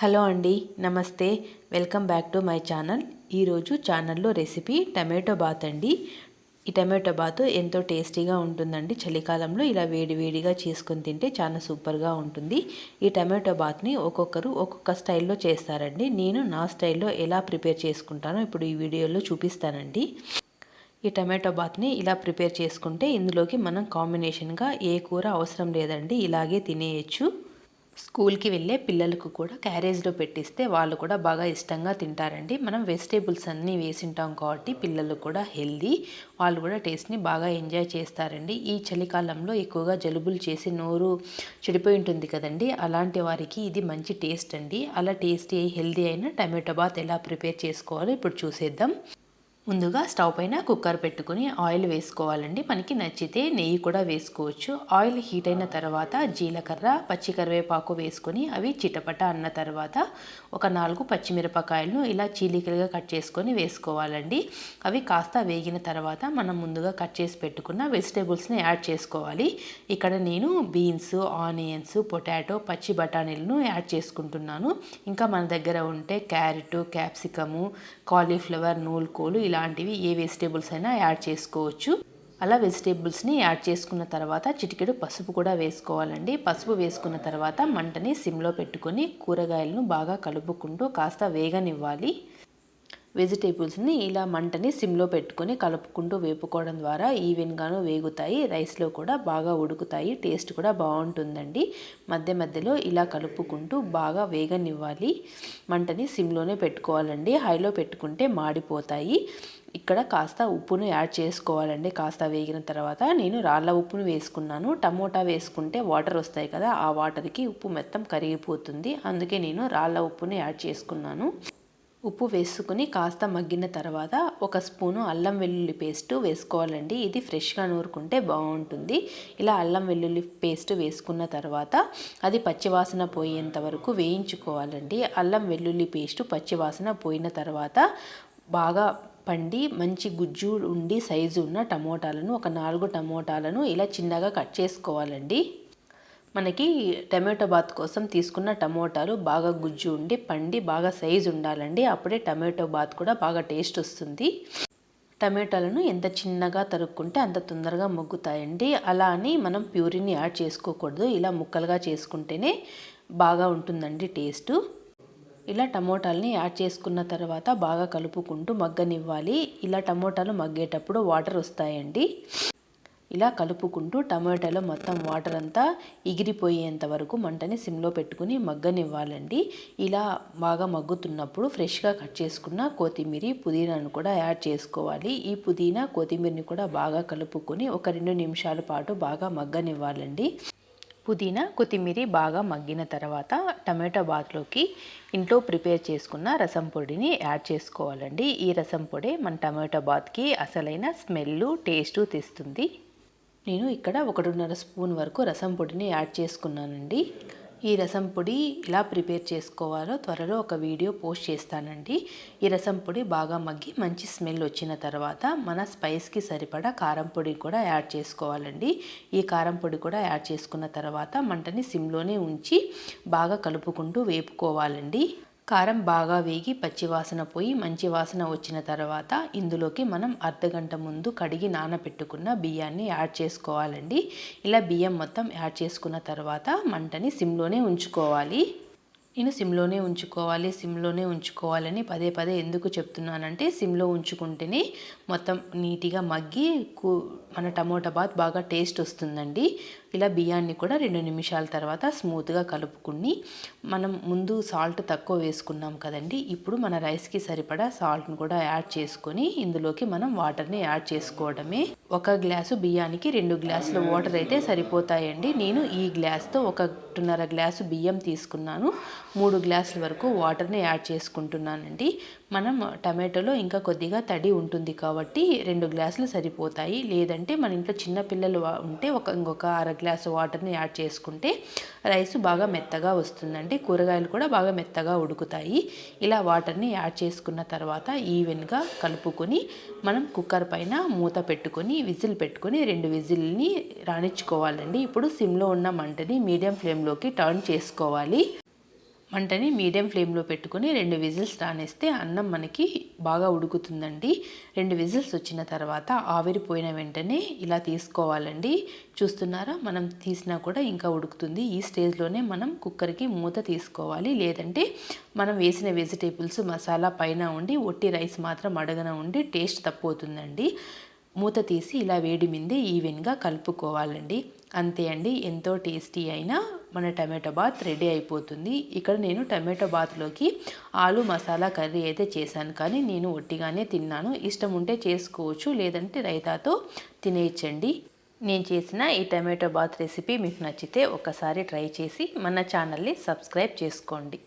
Hello అండి నమస్తే. Welcome back to my channel. ఈరోజు ఛానల్లో రెసిపీ టమాటో బాత్ అండి. ఈ టమాటో బాత్ ఎంతో టేస్టీగా ఉంటుందండి. చలికాలంలో ఇలా వేడి వేడిగా చేసుకొని తింటే చాలా సూపర్గా ఉంటుంది. ఈ టమాటో బాత్ని ఒక్కొక్కరు ఒక్కొక్క స్టైల్లో చేస్తారండి. నేను నా స్టైల్లో ఎలా ప్రిపేర్ చేసుకుంటానో ఇప్పుడు ఈ వీడియోలో చూపిస్తానండి. ఈ టమాటో బాత్ని ఇలా ప్రిపేర్ చేసుకుంటే ఇందులోకి మనం కాంబినేషన్గా ఏ కూర అవసరం లేదండి ఇలాగే తినేయచ్చు. స్కూల్కి వెళ్ళే పిల్లలకు కూడా క్యారేజ్లో పెట్టిస్తే వాళ్ళు కూడా బాగా ఇష్టంగా తింటారండి. మనం వెజిటేబుల్స్ అన్నీ వేసింటాం కాబట్టి పిల్లలు కూడా హెల్దీ వాళ్ళు కూడా టేస్ట్ని బాగా ఎంజాయ్ చేస్తారండి. ఈ చలికాలంలో ఎక్కువగా జలుబులు చేసి నోరు చెడిపోయి ఉంటుంది కదండి. అలాంటి వారికి ఇది మంచి టేస్ట్ అండి. అలా టేస్టీ హెల్దీ అయిన టమాటో బాత్ ఎలా ప్రిపేర్ చేసుకోవాలో ఇప్పుడు చూసేద్దాం. ముందుగా స్టవ్ పైన కుక్కర్ పెట్టుకుని ఆయిల్ వేసుకోవాలండి. మనకి నచ్చితే నెయ్యి కూడా వేసుకోవచ్చు. ఆయిల్ హీట్ అయిన తర్వాత జీలకర్ర పచ్చి కరివేపాకు వేసుకొని అవి చిటపట అన్న తర్వాత ఒక నాలుగు పచ్చిమిరపకాయలను ఇలా చీలికలుగా కట్ చేసుకొని వేసుకోవాలండి. అవి కాస్త వేగిన తర్వాత మనం ముందుగా కట్ చేసి పెట్టుకున్న వెజిటేబుల్స్ని యాడ్ చేసుకోవాలి. ఇక్కడ నేను బీన్స్ ఆనియన్స్ పొటాటో పచ్చి బఠానీలను యాడ్ చేసుకుంటున్నాను. ఇంకా మన దగ్గర ఉంటే క్యారెట్ క్యాప్సికము కాలీఫ్లవర్ నూల్కోలు ఇలా ఇలాంటివి ఏ వెజిటేబుల్స్ అయినా యాడ్ చేసుకోవచ్చు. అలా వెజిటేబుల్స్ని యాడ్ చేసుకున్న తర్వాత చిటికెడు పసుపు కూడా వేసుకోవాలండి. పసుపు వేసుకున్న తర్వాత మంటని సిమ్లో పెట్టుకొని కూరగాయలను బాగా కలుపుకుంటూ కాస్త వేగనివ్వాలి. వెజిటేబుల్స్ని ఇలా మంటని సిమ్లో పెట్టుకొని కలుపుకుంటూ వేపుకోవడం ద్వారా ఈవెన్గాను వేగుతాయి రైస్లో కూడా బాగా ఉడుకుతాయి టేస్ట్ కూడా బాగుంటుందండి. మధ్య మధ్యలో ఇలా కలుపుకుంటూ బాగా వేగనివ్వాలి. మంటని సిమ్లోనే పెట్టుకోవాలండి. హైలో పెట్టుకుంటే మాడిపోతాయి. ఇక్కడ కాస్త ఉప్పును యాడ్ చేసుకోవాలండి. కాస్త వేగిన తర్వాత నేను రాళ్ళ ఉప్పును వేసుకున్నాను. టమోటా వేసుకుంటే వాటర్ వస్తాయి కదా ఆ వాటర్కి ఉప్పు మొత్తం కరిగిపోతుంది. అందుకే నేను రాళ్ళ ఉప్పును యాడ్ చేసుకున్నాను. ఉప్పు వేసుకుని కాస్త మగ్గిన తర్వాత ఒక స్పూను అల్లం వెల్లుల్లి పేస్ట్ వేసుకోవాలండి. ఇది ఫ్రెష్గా నూరుకుంటే బాగుంటుంది. ఇలా అల్లం వెల్లుల్లి పేస్ట్ వేసుకున్న తర్వాత అది పచ్చివాసన పోయేంత వరకు వేయించుకోవాలండి. అల్లం వెల్లుల్లి పేస్ట్ పచ్చివాసన పోయిన తర్వాత బాగా పండి మంచి గుజ్జు ఉండి సైజు ఉన్న టమోటాలను ఒక నాలుగు టమోటాలను ఇలా చిన్నగా కట్ చేసుకోవాలండి. మనకి టమాటో బాత్ కోసం తీసుకున్న టమోటాలు బాగా గుజ్జు ఉండి పండి బాగా సైజు ఉండాలండి. అప్పుడే టమాటో బాత్ కూడా బాగా టేస్ట్ వస్తుంది. టమాటాలను ఎంత చిన్నగా తరుక్కుంటే అంత తొందరగా మొగ్గుతాయండి. అలా అని మనం ప్యూరిని యాడ్ చేసుకోకూడదు. ఇలా ముక్కలుగా చేసుకుంటేనే బాగా ఉంటుందండి టేస్టు. ఇలా టమోటాలని యాడ్ చేసుకున్న తర్వాత బాగా కలుపుకుంటూ మగ్గనివ్వాలి. ఇలా టమోటాలు మగ్గేటప్పుడు వాటర్ వస్తాయండి. ఇలా కలుపుకుంటూ టమాటాలో మొత్తం వాటర్ అంతా ఎగిరిపోయేంత వరకు మంటని సిమ్లో పెట్టుకుని మగ్గనివ్వాలండి. ఇలా బాగా మగ్గుతున్నప్పుడు ఫ్రెష్గా కట్ చేసుకున్న కొత్తిమీర పుదీనాను కూడా యాడ్ చేసుకోవాలి. ఈ పుదీనా కొత్తిమీరని కూడా బాగా కలుపుకొని ఒక రెండు నిమిషాల పాటు బాగా మగ్గనివ్వాలండి. పుదీనా కొత్తిమీర బాగా మగ్గిన తర్వాత టమాటో బాత్లోకి ఇంట్లో ప్రిపేర్ చేసుకున్న రసం పొడిని యాడ్ చేసుకోవాలండి. ఈ రసం పొడి మన టమాటో బాత్కి అసలైన స్మెల్ టేస్టు తెస్తుంది. నేను ఇక్కడ ఒకటిన్నర స్పూన్ వరకు రసం పొడిని యాడ్ చేసుకున్నానండి. ఈ రసం పొడి ఎలా ప్రిపేర్ చేసుకోవాలో త్వరలో ఒక వీడియో పోస్ట్ చేస్తానండి. ఈ రసం పొడి బాగా మగ్గి మంచి స్మెల్ వచ్చిన తర్వాత మన స్పైస్కి సరిపడా కారం పొడి కూడా యాడ్ చేసుకోవాలండి. ఈ కారం పొడి కూడా యాడ్ చేసుకున్న తర్వాత మంటని సిమ్లోనే ఉంచి బాగా కలుపుకుంటూ వేపుకోవాలండి. కారం బాగా వేగి పచ్చివాసన పోయి మంచి వాసన వచ్చిన తర్వాత ఇందులోకి మనం అర్ధగంట ముందు కడిగి నానబెట్టుకున్న బియ్యాన్ని యాడ్ చేసుకోవాలండి. ఇలా బియ్యం మొత్తం యాడ్ చేసుకున్న తర్వాత మంటని సిమ్లోనే ఉంచుకోవాలి. నేను సిమ్లోనే ఉంచుకోవాలి సిమ్లోనే ఉంచుకోవాలని పదే పదే ఎందుకు చెప్తున్నానంటే సిమ్లో ఉంచుకుంటేనే మొత్తం నీట్గా మగ్గి కూ మన టమోటా బాత్ బాగా టేస్ట్ వస్తుందండి. ఇలా బియ్యాన్ని కూడా రెండు నిమిషాల తర్వాత స్మూత్గా కలుపుకుని మనం ముందు సాల్ట్ తక్కువ వేసుకున్నాం కదండి ఇప్పుడు మన రైస్కి సరిపడా సాల్ట్ను కూడా యాడ్ చేసుకొని ఇందులోకి మనం వాటర్ని యాడ్ చేసుకోవడమే. ఒక గ్లాసు బియ్యానికి రెండు గ్లాసుల వాటర్ అయితే సరిపోతాయండి. నేను ఈ గ్లాస్తో ఒకటిన్నర గ్లాసు బియ్యం తీసుకున్నాను. మూడు గ్లాసుల వరకు వాటర్ని యాడ్ చేసుకుంటున్నానండి. మనం టమాటోలో ఇంకా కొద్దిగా తడి ఉంటుంది కాబట్టి రెండు గ్లాసులు సరిపోతాయి. లేదంటే మన ఇంట్లో చిన్న పిల్లలు ఉంటే ఒక ఇంకొక అర గ్లాసు వాటర్ని యాడ్ చేసుకుంటే రైస్ బాగా మెత్తగా వస్తుందండి. కూరగాయలు కూడా బాగా మెత్తగా ఉడుకుతాయి. ఇలా వాటర్ని యాడ్ చేసుకున్న తర్వాత ఈవెన్గా కలుపుకొని మనం కుక్కర్ పైన మూత పెట్టుకొని విజిల్ పెట్టుకొని రెండు విజిల్ని రాణించుకోవాలండి. ఇప్పుడు సిమ్లో ఉన్న మంటని మీడియం ఫ్లేమ్లోకి టర్న్ చేసుకోవాలి. మంటని మీడియం ఫ్లేమ్లో పెట్టుకొని రెండు విజిల్స్ రానేస్తే అన్నం మనకి బాగా ఉడుకుతుందండి. రెండు విజిల్స్ వచ్చిన తర్వాత ఆవిరిపోయిన వెంటనే ఇలా తీసుకోవాలండి. చూస్తున్నారా? మనం తీసినా కూడా ఇంకా ఉడుకుతుంది. ఈ స్టేజ్లోనే మనం కుక్కర్కి మూత తీసుకోవాలి. లేదంటే మనం వేసిన వెజిటేబుల్స్ మసాలా పైన ఉండి ఒట్టి రైస్ మాత్రం అడగన ఉండి టేస్ట్ తప్పవుతుందండి. మూత తీసి ఇలా వేడి మీదే ఈవెన్గా కలుపుకోవాలండి. అంతే అండి. ఎంతో టేస్టీ అయిన మన టమాటో బాత్ రెడీ అయిపోతుంది. ఇక్కడ నేను టమాటో బాత్లోకి ఆలు మసాలా కర్రీ అయితే చేశాను. కానీ నేను ఒట్టిగానే తిన్నాను. ఇష్టం ఉంటే చేసుకోవచ్చు లేదంటే రైతాతో తినేయచ్చండి. నేను చేసిన ఈ టమాటో బాత్ రెసిపీ మీకు నచ్చితే ఒకసారి ట్రై చేసి మన ఛానల్ని సబ్స్క్రైబ్ చేసుకోండి.